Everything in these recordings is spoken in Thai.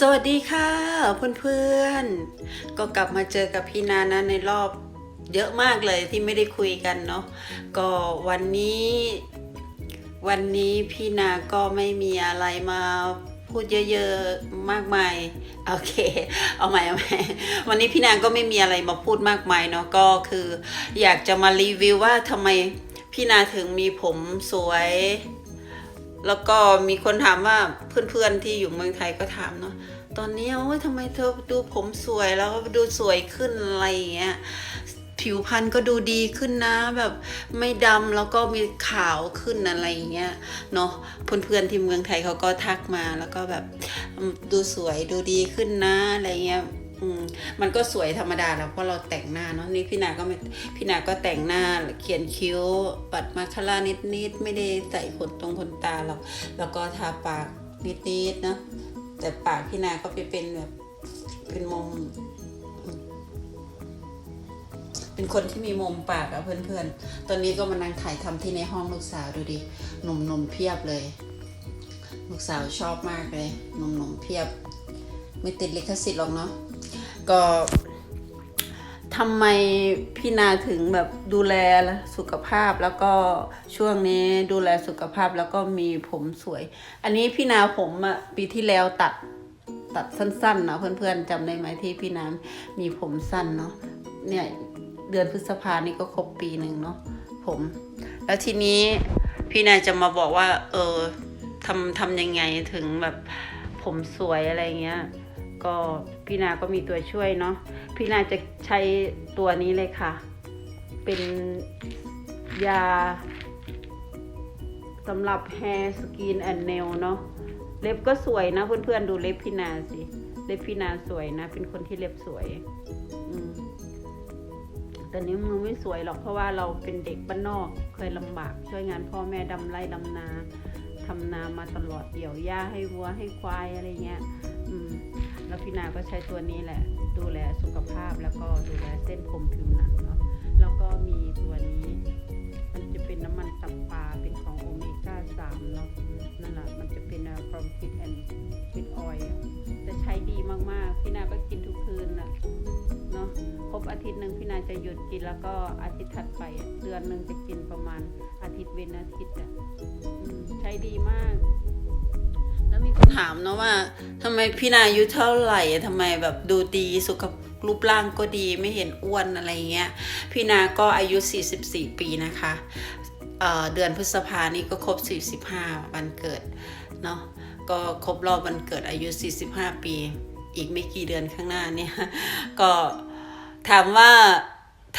สวัสดีค่ะเพื่อนๆ ก็กลับมาเจอกับพี่นานะในรอบเยอะมากเลยที่ไม่ได้คุยกันเนาะก็วันนี้ วันนี้พี่นาก็ไม่มีอะไรมาพูดเยอะๆมากมายโอเค เอาใหม่เอาใหม่วันนี้พี่นาก็ไม่มีอะไรมาพูดมากมายเนาะก็คือ อยากจะมารีวิวว่าทำไมพี่นาถึงมีผมสวย แล้วก็มีคนถามว่าเพื่อนๆที่อยู่เมืองไทยก็ถามเนาะตอนนี้โอ้ยทำไมเธอดูผมสวยแล้วก็ดูสวยขึ้นอะไรอย่างเงี้ยผิวพรรณก็ดูดีขึ้นนะแบบไม่ดำแล้วก็มีขาวขึ้นอะไรอย่างเงี้ยเนาะเพื่อนๆที่เมืองไทยเขาก็ทักมาแล้วก็แบบดูสวยดูดีขึ้นนะอะไรเงี้ย มันก็สวยธรรมดาแล้วเพราะเราแต่งหน้าเนาะนี่พี่นาก็ไม่พี่นาก็แต่งหน้าเขียนคิ้ว ปัดมาคาร่านิดๆไม่ได้ใส่ขนตรงขนตาหรอกแล้วก็ทาปากนิดๆเนอะแต่ปากพี่นาก็ไปเป็นแบบเป็นมุมอืมเป็นคนที่มีมุมปากอะเพื่อนๆ ตอนนี้ก็มานั่งถ่ายทำที่ในห้องลูกสาวดูดิหนุ่มๆเพียบเลย ลูกสาวชอบมากเลยหนุ่มๆเพียบ ไม่ติดลิขสิทธิ์หรอกเนาะ ก็ทำไมพี่นาถึงแบบดูแลสุขภาพแล้วก็ช่วงนี้ดูแลสุขภาพแล้วก็มีผมสวย อันนี้พี่นาผมอะปีที่แล้วตัดตัดสั้นๆนะเพื่อนๆจำได้ไหมที่พี่นามีผมสั้นเนาะเนี่ยเดือนพฤษภานี่ก็ครบปีหนึ่งเนาะผม แล้วทีนี้พี่นาจะมาบอกว่า เออทำทำยังไงถึงแบบผมสวยอะไรเงี้ย ก็พี่นาก็มีตัวช่วยเนาะพี่นาจะใช้ตัวนี้เลยค่ะ เป็นยาสำหรับ hair skin and nail เนาะเล็บก็สวยนะเพื่อนๆดูเล็บพี่นาสิ เล็บพี่นาสวยนะ เป็นคนที่เล็บสวยแต่นิ้วมือไม่สวยหรอกเพราะว่าเราเป็นเด็กบ้านนอกเคยลำบาก ช่วยงานพ่อแม่ดำไร่ดำนาทำนามาตลอดเดี่ยวหญ้าให้วัวให้ควายอะไรเงี้ย อืม แล้วพี่นาก็ใช้ตัวนี้แหละ ดูแลสุขภาพแล้วก็ดูแลเส้นผมผิวหนังเนาะแล้วก็มีตัวนี้ มันจะเป็นน้ำมันตับปลาเป็นของโอเมก้า3เนาะนั่นแหละมันจะเป็น from fit and fit oil อะจะใช้ดีมากๆ พี่นาก็กินทุกคืนน่ะเนาะครบอาทิตย์หนึ่งพี่นาจะหยุดกินแล้วก็อาทิตย์ถัดไปเดือนหนึ่งจะกินประมาณอาทิตย์เว้นอาทิตย์อะใช้ดีมาก แล้วมีคนถามเนาะว่าทำไมพี่นาอายุเท่าไหร่ทำไมแบบดูดีสุขรูปร่างก็ดีไม่เห็นอ้วนอะไรเงี้ยพี่นาก็อายุ 44 ปีนะคะเเดือนพฤษภานี่ก็ครบ 45 วันเกิดเนาะก็ครบรอบวันเกิดอายุ 45 ปี อีกไม่กี่เดือนข้างหน้าเนี่ยก็ถามว่า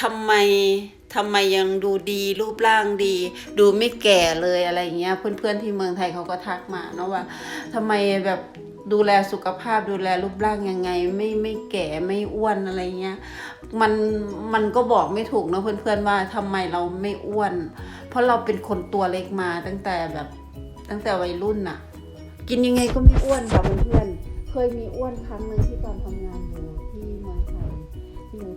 ทำไม ทำไมยังดูดีรูปร่างดี ดูไม่แก่เลยอะไรเงี้ย เพื่อนๆที่เมืองไทยเขาก็ทักมาเนาะว่าทำไมแบบดูแลสุขภาพดูแลรูปร่างยังไง ไม่ไม่แก่ไม่อ้วนอะไรเงี้ยมันมันก็บอกไม่ถูกเนอะเพื่อนๆว่าทำไมเราไม่อ้วน เพราะเราเป็นคนตัวเล็กมาตั้งแต่แบบตั้งแต่วัยรุ่นน่ะกินยังไงก็ไม่อ้วนค่ะเพื่อนๆเคยมีอ้วนครั้งหนึ่งที่ตอนทำงาน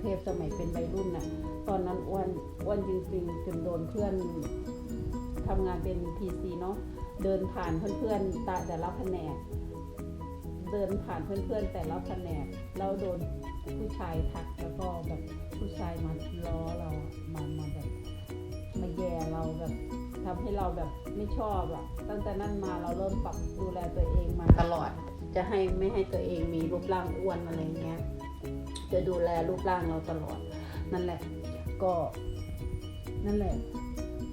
เทพสมัยเป็นวัยรุ่นน่ะ ตอนนั้นอ้วนอ้วนจริงๆจนโดนเพื่อนทำงานเป็นพีซีเนาะเดินผ่านเพื่อนๆตาแต่ละแผนก เดินผ่านเพื่อนๆแต่ละแผนกแล้วโดนผู้ชายทักแล้วก็แบบผู้ชายมาล้อเรามามาแบบมาแย่เราแบบทำให้เราแบบไม่ชอบอะตั้งแต่นั้นมาเราเริ่มปรับดูแลตัวเองมาตลอด จะให้ไม่ให้ตัวเองมีรูปร่างอ้วนอะไรเงี้ย จะดูแลรูปร่างเราตลอด นั่นแหละ ก็นั่นแหละ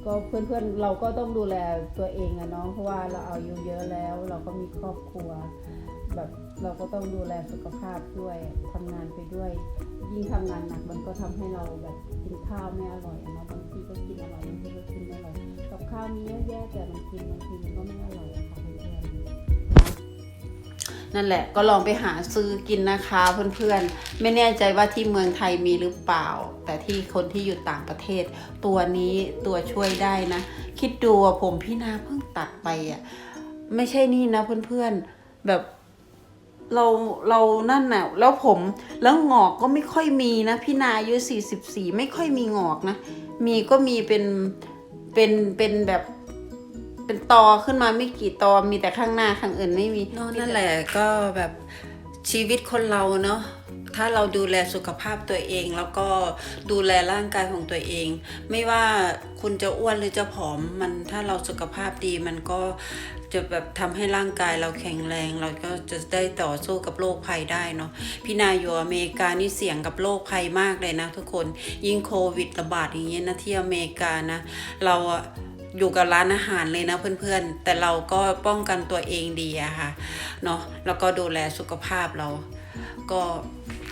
ก็เพื่อนๆเราก็ต้องดูแลตัวเองอะเนาะเพราะว่าเราอายุเยอะแล้ว เราก็มีครอบครัว แบบเราก็ต้องดูแลสุขภาพด้วยทำงานไปด้วย ยิ่งทำงานหนักมันก็ทำให้เราแบบกินข้าวไม่อร่อยอะเนาะบางทีก็กินอร่อยบางทีก็กินไม่อร่อยกับข้าวมีเยอะแยะแต่มันกินบางทีมันก็ไม่อร่อย นั่นแหละก็ลองไปหาซื้อกินนะคะเพื่อนๆ ไม่แน่ใจว่าที่เมืองไทยมีหรือเปล่า แต่ที่คนที่อยู่ต่างประเทศ ตัวนี้ตัวช่วยได้นะ คิดดูว่าผมพี่นาเพิ่งตัดไปอะไม่ใช่นี่นะเพื่อนๆแบบเราเรานั่นน่ะแล้วผมแล้วงอกก็ไม่ค่อยมีนะ พี่นาอายุสี่สิบสี่ไม่ค่อยมีงอกนะ มีก็มีเป็นเป็นเป็นแบบ เป็นตอขึ้นมาไม่กี่ตอมีแต่ข้างหน้าข้างอื่นไม่มีนั่นแหละก็แบบชีวิตคนเราเนาะถ้าเราดูแลสุขภาพตัวเอง แล้วก็ดูแลร่างกายของตัวเอง ไม่ว่าคุณจะอ้วนหรือจะผอมมันถ้าเราสุขภาพดีมันก็จะแบบทำให้ร่างกายเราแข็งแรง เราก็จะได้ต่อสู้กับโรคภัยได้เนาะพี่นาอยู่อเมริกานี่เสี่ยงกับโรคภัยมากเลยนะทุกคนยิ่งโควิดระบาดอย่างเงี้ยนะที่อเมริกานะเราอะ อยู่กับร้านอาหารเลยนะเพื่อนๆ แต่เราก็ป้องกันตัวเองดีอะค่ะเนาะแล้วก็ดูแลสุขภาพเรา ก็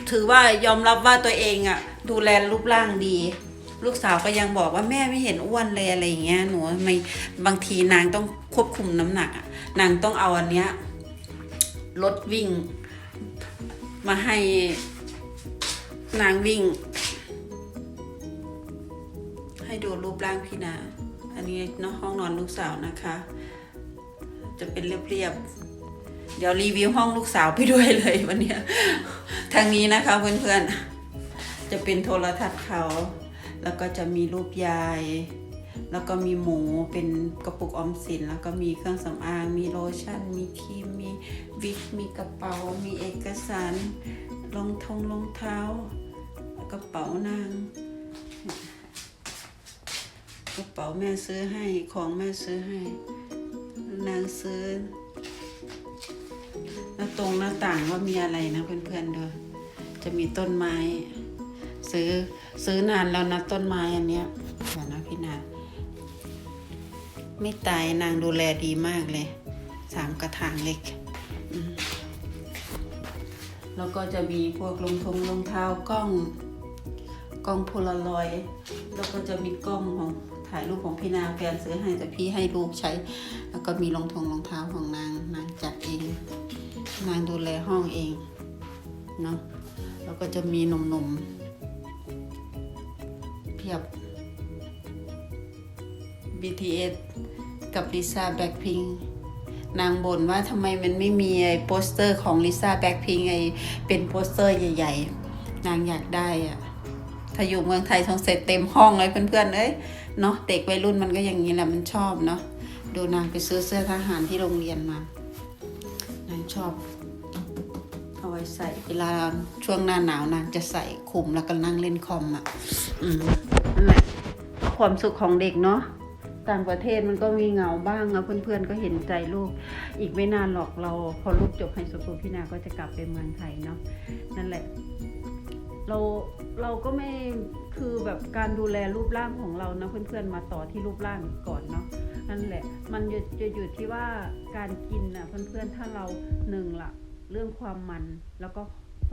ถือว่ายอมรับว่าตัวเองอะดูแลรูปร่างดี ลูกสาวก็ยังบอกว่าแม่ไม่เห็นอ้วนเลยอะไรอย่างเงี้ยหนูทำไม่บางทีนางต้องควบคุมน้ำหนักอะนางต้องเอาอันเนี้ยรถวิ่ง มาให้นางวิ่ง ให้ดูรูปร่างพี่นา อันนี้เนาะห้องนอนลูกสาวนะคะ จะเป็นเรียบๆ เดี๋ยวรีวิวห้องลูกสาวไปด้วยเลยวันนี้ทางนี้นะคะเพื่อนๆ จะเป็นโทรทัศน์เขา แล้วก็จะมีรูปยาย แล้วก็มีหมูเป็นกระปุกออมสิน แล้วก็มีเครื่องสำอาง มีโลชั่น มีครีม มีวิก มีกระเป๋า มีเอกสาร รองทงรองเท้ากระเป๋านาง กระเป๋าแม่ซื้อให้ของแม่ซื้อให้ นางซื้อหน้าตรงหน้าต่างว่ามีอะไรนะเพื่อนๆด้อจะมีต้นไม้ ซื้อซื้อนานแล้วนะต้นไม้อันเนี้ยเดี๋ยวนะพี่นาไม่ตายนางดูแลดีมากเลยสามกระถางเล็กแล้วก็จะมีพวกรองทงรองเท้ากล้อง กล้องโพลารอยด์แล้วก็จะมีกล้องของถ่ายรูปของพี่นาแฟนซื้อให้แต่พี่ให้ลูกใช้ แล้วก็มีรองทงรองเท้าของนางนางจัดเอง นางดูแลห้องเองเนาะแล้วก็จะมีหนุ่มๆเพียบ BTS กับลิซ่าแบ็คพิงนางบ่นว่าทำไมมันไม่มีไอ้โปสเตอร์ของลิซ่าแบ็คพิงไอ้เป็นโปสเตอร์ใหญ่ ๆ นางอยากได้อะ ถ้าอยู่เมืองไทยสงสัยเต็มห้องเลยเพื่อนๆเอ้ยเนาะเด็กวัยรุ่นมันก็อย่างนี้แหละมันชอบเนาะดูนางไปซื้อเสื้อทหารที่โรงเรียนมานางชอบเอาไว้ใส่เวลาช่วงหน้าหนาวนางจะใส่คุมแล้วก็นั่งเล่นคอมอะอืมนั่นแหละความสุขของเด็กเนาะต่างประเทศมันก็มีเหงาบ้างนะเพื่อนๆก็เห็นใจลูก อีกไม่นานหรอกเราพอลูกจบไฮสคูลพี่นาก็จะกลับไปเมืองไทยเนาะนั่นแหละ เราเราก็ไม่คือแบบการดูแลรูปร่างของเรานะเพื่อนๆมาต่อที่รูปร่างก่อนเนาะนั่นแหละ มันจะจะอยู่ที่ว่าการกินนะเพื่อนๆถ้าเราหนึ่งละเรื่องความมันแล้วก็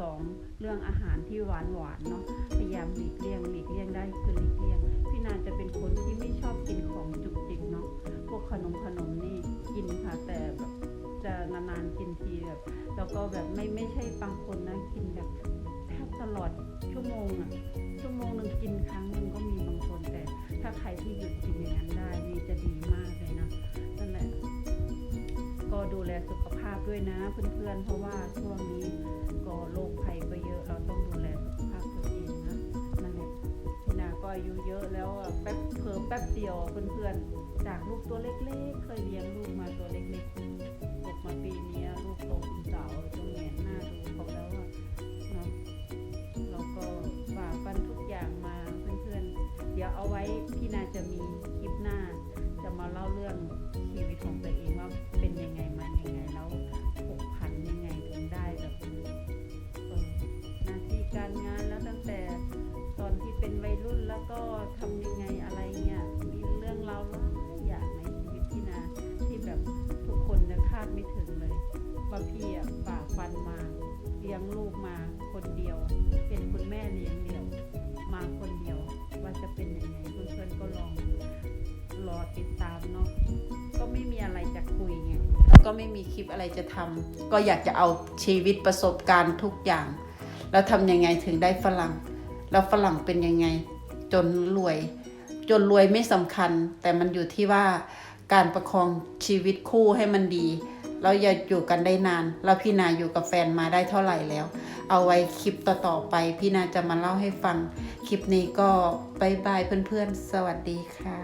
สองเรื่องอาหารที่หวานหวานเนาะพยายามหลีกเลี่ยงหลีกเลี่ยงได้คือหลีกเลี่ยงพี่นาจะเป็นคนที่ไม่ชอบกินของจุกจิกเนาะพวกขนมขนมนี่กินค่ะแต่แบบจะนานๆกินทีแบบแล้วก็แบบไม่ไม่ใช่บางคนนะกินแบบ แทบตลอดชั่วโมงอะชั่วโมงหนึ่งกินครั้งหนึ่งก็มีบางคนแต่ ถ้าใครที่หยุดกินอย่างนั้นได้นี่จะดีมากเลยนะนั่นแหละ ก็ดูแลสุขภาพด้วยนะเพื่อนๆ เพราะว่าช่วงนี้ก็โรคภัยก็เยอะเราต้องดูแลสุขภาพตัวเองนะนั่นแหละพี่นาก็อายุเยอะแล้วอะแป๊บเพิ่มแป๊บเดียวอะเพื่อนๆ จากลูกตัวเล็กๆ เคยเลี้ยงลูกมาตัวเล็กๆตกมาปีนี้ลูกโตเป็นสาวต้องแงนห คนเดียว เป็นคุณแม่เลี้ยงเดี่ยว มาคนเดียว ว่าจะเป็นยังไงเพื่อนๆก็ลองรอติดตามเนาะก็ไม่มีอะไรจะคุยไงแล้วก็ไม่มีคลิปอะไรจะทำก็อยากจะเอาชีวิตประสบการณ์ทุกอย่าง แล้วทำยังไงถึงได้ฝรั่ง แล้วฝรั่งเป็นยังไง จนรวย จนรวยไม่สำคัญ แต่มันอยู่ที่ว่าการประคองชีวิตคู่ให้มันดี เราอย่าอยู่กันได้นาน เราพี่นาอยู่กับแฟนมาได้เท่าไหร่แล้ว เอาไว้คลิปต่อๆไป พี่นาจะมาเล่าให้ฟัง คลิปนี้ก็บายบายเพื่อนๆ สวัสดีค่ะ